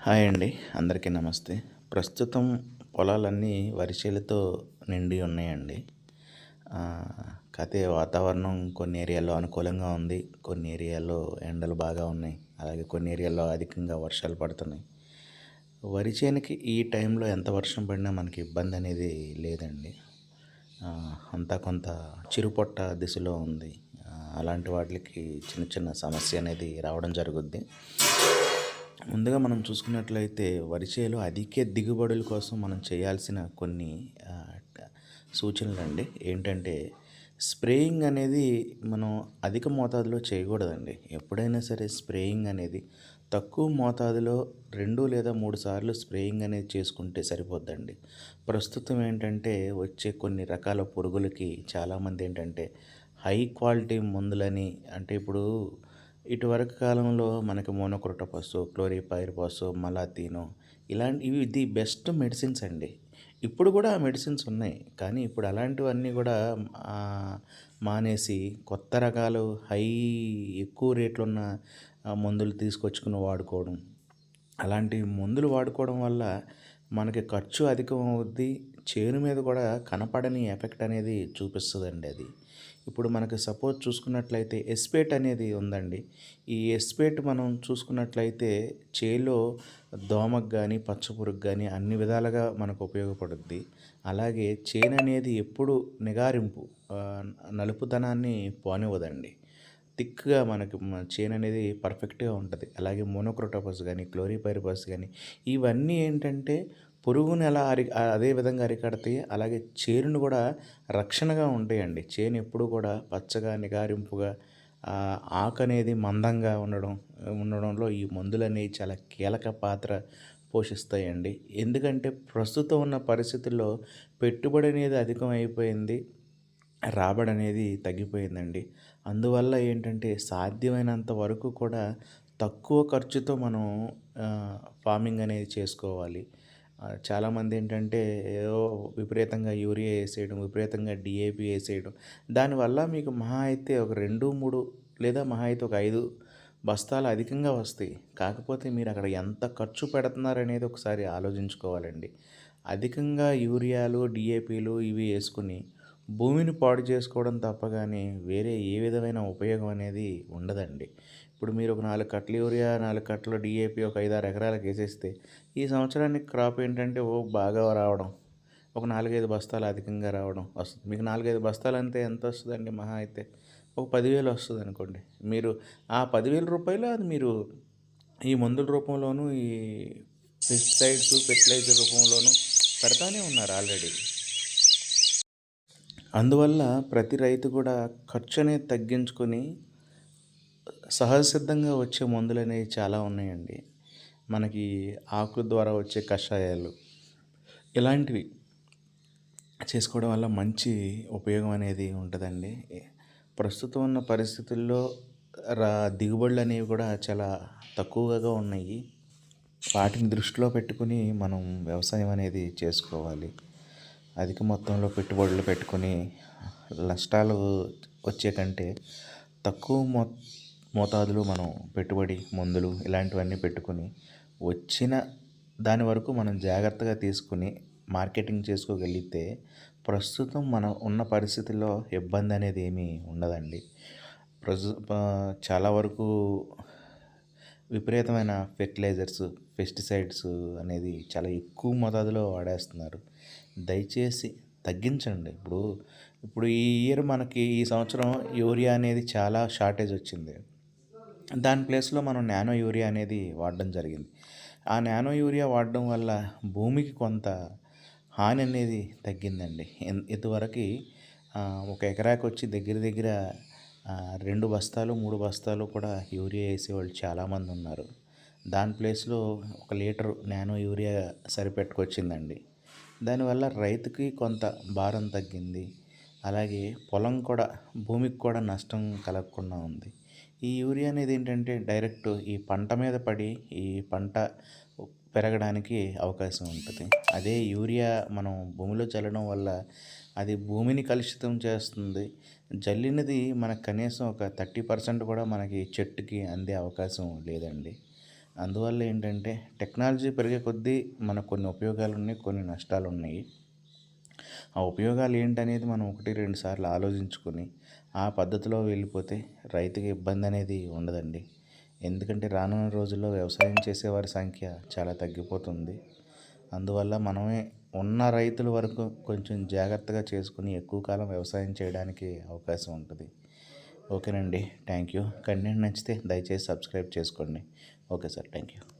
Hi అండి అందరికీ నమస్తే. ప్రస్తుతం పొలాలన్నీ వరిచేలతో నిండి ఉన్నాయండి. కాకపోతే వాతావరణం కొన్ని ఏరియాల్లో అనుకూలంగా ఉంది కొన్ని ఏరియాల్లో ఎండలు బాగా ఉన్నాయి అలాగే కొన్ని ఏరియాల్లో అధికంగా వర్షాలు పడుతున్నాయి. వరి చేనుకి ఈ టైంలో ఎంత వర్షం పడినా మనకి ఇబ్బంది అనేది లేదండి. అంతా కొంత చిరుపొట్ట దిశలో ఉంది. అలాంటి వాటికి చిన్న చిన్న సమస్య అనేది రావడం జరుగుద్ది. ముందుగా మనం చూసుకున్నట్లయితే వరి చేలో అధిక దిగుబడుల కోసం మనం చేయాల్సిన కొన్ని సూచనలు అండి ఏంటంటే స్ప్రేయింగ్ అనేది మనం అధిక మోతాదులో చేయకూడదండి. ఎప్పుడైనా సరే స్ప్రేయింగ్ అనేది తక్కువ మోతాదులో రెండు లేదా మూడు సార్లు స్ప్రేయింగ్ అనేది చేసుకుంటే సరిపోద్దండి. ప్రస్తుతం ఏంటంటే వచ్చే కొన్ని రకాల పురుగులకి చాలామంది ఏంటంటే హై క్వాలిటీ మందులని అంటే ఇప్పుడు ఇటువరకు కాలంలో మనకి మోనోక్రోటోపస్ క్లోరిపైరిపాస్ మలాతీనో ఇలాంటి ఇవి ది బెస్ట్ మెడిసిన్స్ అండి. ఇప్పుడు కూడా ఆ మెడిసిన్స్ ఉన్నాయి. కానీ ఇప్పుడు అలాంటివన్నీ కూడా మానేసి కొత్త రకాలు హై ఎక్కువ రేట్లు ఉన్న మందులు తీసుకొచ్చుకుని వాడుకోవడం. అలాంటి మందులు వాడుకోవడం వల్ల మనకి ఖర్చు అధికం అవుద్ది చేను మీద కూడా కనపడని ఎఫెక్ట్ అనేది చూపిస్తుందండి అది. ఇప్పుడు మనకి సపోజ్ చూసుకున్నట్లయితే ఎస్పేట్ అనేది ఉందండి. ఈ ఎస్పేట్ మనం చూసుకున్నట్లయితే చేలో దోమకు కానీ పచ్చపురుగు కానీ అన్ని విధాలుగా మనకు ఉపయోగపడుద్ది. అలాగే చేను అనేది ఎప్పుడు నిగారింపు నలుపుతనాన్ని నలుపుదనాన్ని పోనివ్వదండి. థిక్గా మనకి మ- చేను అనేది పర్ఫెక్ట్గా ఉంటుంది. అలాగే మోనోక్రోటోపస్ కానీ క్లోరిపైరిపస్ కానీ ఇవన్నీ ఏంటంటే పురుగుని ఎలా అరి అదే విధంగా అరికడతాయి అలాగే చేనును కూడా రక్షణగా ఉంటాయండి. చేను ఎప్పుడు కూడా పచ్చగా నిగారింపుగా ఆకు అనేది మందంగా ఉండడం ఉండడంలో ఈ మందులు అనేవి చాలా కీలక పాత్ర పోషిస్తాయండి. ఎందుకంటే ప్రస్తుతం ఉన్న పరిస్థితుల్లో పెట్టుబడి అనేది అధికం అయిపోయింది రాబడి అనేది తగ్గిపోయిందండి. అందువల్ల ఏంటంటే సాధ్యమైనంత వరకు కూడా తక్కువ ఖర్చుతో మనం ఫార్మింగ్ అనేది చేసుకోవాలి. చాలామంది ఏంటంటే ఏదో విపరీతంగా యూరియా వేసేయడం విపరీతంగా డిఏపి వేసేయడం. దానివల్ల మీకు మహా అయితే ఒక రెండు మూడు లేదా మహా అయితే ఒక ఐదు బస్తాలు అధికంగా వస్తాయి. కాకపోతే మీరు అక్కడ ఎంత ఖర్చు పెడుతున్నారనేది ఒకసారి ఆలోచించుకోవాలండి. అధికంగా యూరియాలు డిఏపీలు ఇవి వేసుకుని భూమిని పాడు చేసుకోవడం తప్ప కానీ వేరే ఏ విధమైన ఉపయోగం అనేది ఉండదండి. ఇప్పుడు మీరు ఒక నాలుగు కట్టలు యూరియా నాలుగు కట్టలు డిఏపి ఒక ఐదారు ఎకరాలకు వేసేస్తే ఈ సంవత్సరానికి క్రాప్ ఏంటంటే ఓ బాగా రావడం. ఒక నాలుగైదు బస్తాలు అధికంగా రావడం వస్తుంది. మీకు నాలుగైదు బస్తాలు అంతే ఎంత వస్తుందండి? మహా అయితే ఒక పదివేలు వస్తుంది అనుకోండి. మీరు ఆ పదివేల రూపాయలు అది మీరు ఈ మందుల రూపంలోనూ ఈ పెస్టిసైడ్స్ ఫెర్టిలైజర్ రూపంలోనూ పెడతానే ఉన్నారు ఆల్రెడీ. అందువల్ల ప్రతి రైతు కూడా ఖర్చు అనేది తగ్గించుకొని సహజ సిద్ధంగా వచ్చే మందులు అనేవి చాలా ఉన్నాయండి. మనకి ఆకుల ద్వారా వచ్చే కషాయాలు ఇలాంటివి చేసుకోవడం వల్ల మంచి ఉపయోగం అనేది ఉంటుందండి. ప్రస్తుతం ఉన్న పరిస్థితుల్లో రా దిగుబడులు అనేవి కూడా చాలా తక్కువగా ఉన్నాయి. వాటిని దృష్టిలో పెట్టుకుని మనం వ్యవసాయం అనేది చేసుకోవాలి. అధిక మొత్తంలో పెట్టుబడులు పెట్టుకుని నష్టాలు వచ్చే కంటే తక్కువ మొత్తం మోతాదులో మనం పెట్టుబడి మందులు ఇలాంటివన్నీ పెట్టుకొని వచ్చిన దాని వరకు మనం జాగ్రత్తగా తీసుకుని మార్కెటింగ్ చేసుకోగలిగితే ప్రస్తుతం మనం ఉన్న పరిస్థితుల్లో ఇబ్బంది అనేది ఏమీ ఉండదండి. ప్రజ చాలా వరకు విపరీతమైన ఫెర్టిలైజర్స్ పెస్టిసైడ్స్ అనేది చాలా ఎక్కువ మోతాదులో వాడేస్తున్నారు. దయచేసి తగ్గించండి. ఇప్పుడు ఇప్పుడు ఈ ఇయర్ మనకి ఈ సంవత్సరం యూరియా అనేది చాలా షార్టేజ్ వచ్చింది. దాని ప్లేస్లో మనం నానో యూరియా అనేది వాడడం జరిగింది. ఆ నానో యూరియా వాడడం వల్ల భూమికి కొంత హాని అనేది తగ్గిందండి. ఇదివరకు ఒక ఎకరాకి వచ్చి దగ్గర దగ్గర రెండు బస్తాలు మూడు బస్తాలు కూడా యూరియా వేసేవాళ్ళు చాలామంది ఉన్నారు. దాని ప్లేస్లో ఒక లీటర్ నానో యూరియా సరిపెట్టుకొచ్చిందండి. దానివల్ల రైతుకి కొంత భారం తగ్గింది. అలాగే పొలం కూడా భూమికి కూడా నష్టం కలగకుండా ఉంది. ఈ యూరియా అనేది ఏంటంటే డైరెక్ట్ ఈ పంట మీద పడి ఈ పంట పెరగడానికి అవకాశం ఉంటుంది. అదే యూరియా మనం భూమిలో చల్లడం వల్ల అది భూమిని కలుషితం చేస్తుంది. జల్లినది మనకు కనీసం ఒక థర్టీ పర్సెంట్ కూడా మనకి చెట్టుకి అందే అవకాశం లేదండి. అందువల్ల ఏంటంటే టెక్నాలజీ పెరిగే కొద్దీ మనకు కొన్ని ఉపయోగాలు ఉన్నాయి కొన్ని నష్టాలు ఉన్నాయి. ఆ ఉపయోగాలు ఏంటనేది మనం ఒకటి రెండు సార్లు ఆలోచించుకొని ఆ పద్ధతిలో వెళ్ళిపోతే రైతుకి ఇబ్బంది అనేది ఉండదండి. ఎందుకంటే రానున్న రోజుల్లో వ్యవసాయం చేసేవారి సంఖ్య చాలా తగ్గిపోతుంది. అందువల్ల మనమే ఉన్న రైతుల వరకు కొంచెం జాగ్రత్తగా చేసుకుని ఎక్కువ కాలం వ్యవసాయం చేయడానికి అవకాశం ఉంటుంది. ఓకేనండి. Thank you. కంటెంట్ నచ్చితే దయచేసి సబ్స్క్రైబ్ చేసుకోండి. Okay sir. Thank you.